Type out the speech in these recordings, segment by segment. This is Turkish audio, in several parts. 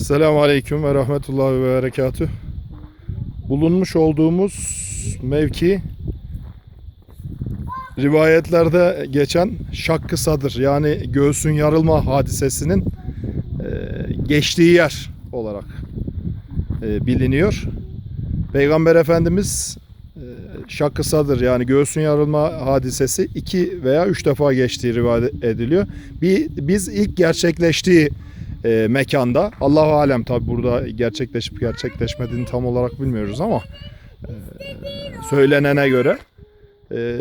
Selamun Aleyküm ve Rahmetullahi ve Berekatü. Bulunmuş olduğumuz mevki rivayetlerde geçen şakkı sadır yani göğsün yarılma hadisesinin e, geçtiği yer olarak e, biliniyor. Peygamber Efendimiz e, şakkı sadır yani göğsün yarılma hadisesi iki veya üç defa geçtiği rivayet ediliyor. Biz ilk gerçekleştiği e, mekanda Allahu alem tabi burada gerçekleşip gerçekleşmediğini tam olarak bilmiyoruz ama e, söylenene göre e,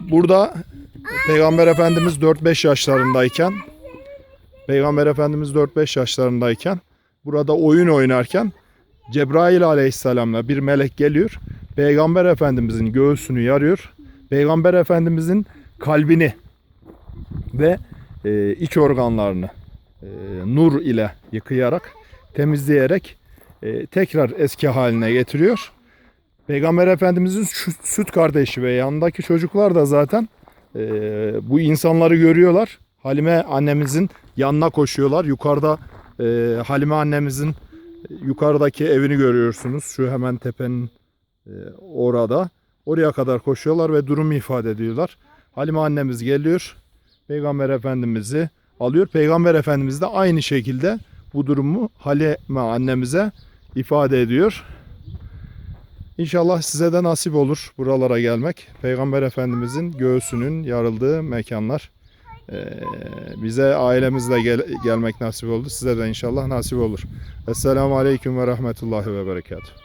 burada Peygamber Efendimiz 4-5 yaşlarındayken Peygamber Efendimiz 4-5 yaşlarındayken burada oyun oynarken Cebrail aleyhisselamla bir melek geliyor. Peygamber Efendimizin göğsünü yarıyor. Peygamber Efendimizin kalbini ve e, iç organlarını e, nur ile yıkayarak, temizleyerek e, tekrar eski haline getiriyor. Peygamber Efendimizin süt kardeşi ve yanındaki çocuklar da zaten e, bu insanları görüyorlar. Halime annemizin yanına koşuyorlar. Yukarıda Halime annemizin yukarıdaki evini görüyorsunuz. Şu hemen tepenin orada. Oraya kadar koşuyorlar ve durumu ifade ediyorlar. Halime annemiz geliyor. Peygamber Efendimiz'i alıyor. Peygamber Efendimiz de aynı şekilde bu durumu Halime annemize ifade ediyor. İnşallah size de nasip olur buralara gelmek. Peygamber Efendimizin göğsünün yarıldığı mekanlar. Bize ailemizle gel- gelmek nasip oldu. Size de inşallah nasip olur. Esselamu Aleyküm ve Rahmetullahi ve Berekatuhu.